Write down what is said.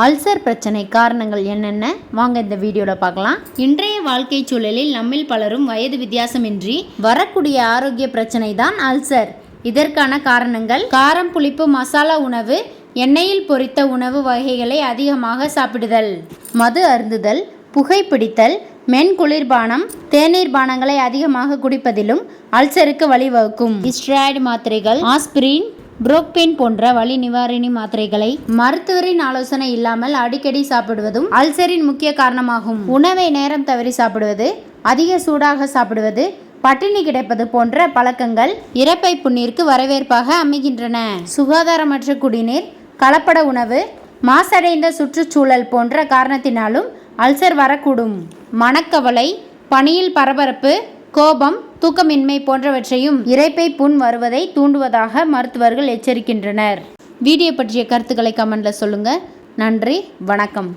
Ulcer பிரச்சனை காரணங்கள் என்னென்ன? வாங்க இந்த வீடியோவில் பார்க்கலாம். இன்றைய வாழ்க்கை சூழலில் நம்மில் பலரும் வயது வித்தியாசமின்றி வரக்கூடிய ஆரோக்கிய பிரச்சனை தான் அல்சர். இதற்கான காரணங்கள் காரம் புளிப்பு மசாலா உணவு எண்ணெயில் பொரித்த உணவு வகைகளை அதிகமாக சாப்பிடுதல் மது அருந்துதல் புகைப்பிடித்தல் மென் குளிர்பானம் தேநீர் பானங்களை அதிகமாக குடிப்பதிலும் அல்சருக்கு வழிவகுக்கும். இஸ்ட்ராய்டு மாத்திரைகள் ஆஸ்பிரின் புரோக்பெயின் போன்ற வலி நிவாரணி மாத்திரைகளை மருத்துவரின் ஆலோசனை இல்லாமல் அடிக்கடி சாப்பிடுவதும் அல்சரின் முக்கிய காரணமாகும். உணவை நேரம் தவறி சாப்பிடுவது அதிக சூடாக சாப்பிடுவது பட்டினி கிடைப்பது போன்ற பழக்கங்கள் இறப்பை புண்ணிற்கு வரவேற்பாக அமைகின்றன. சுகாதாரமற்ற குடிநீர் கலப்பட உணவு மாசடைந்த சுற்றுச்சூழல் போன்ற காரணத்தினாலும் அல்சர் வரக்கூடும். மனக்கவலை பணியில் பரபரப்பு கோபம் தூக்கமின்மை போன்றவற்றையும் இறைப்பை புண் வருவதை தூண்டுவதாக மருத்துவர்கள் எச்சரிக்கின்றனர். வீடியோ பற்றிய கருத்துக்களை கமெண்டில் சொல்லுங்கள் நன்றி வணக்கம்.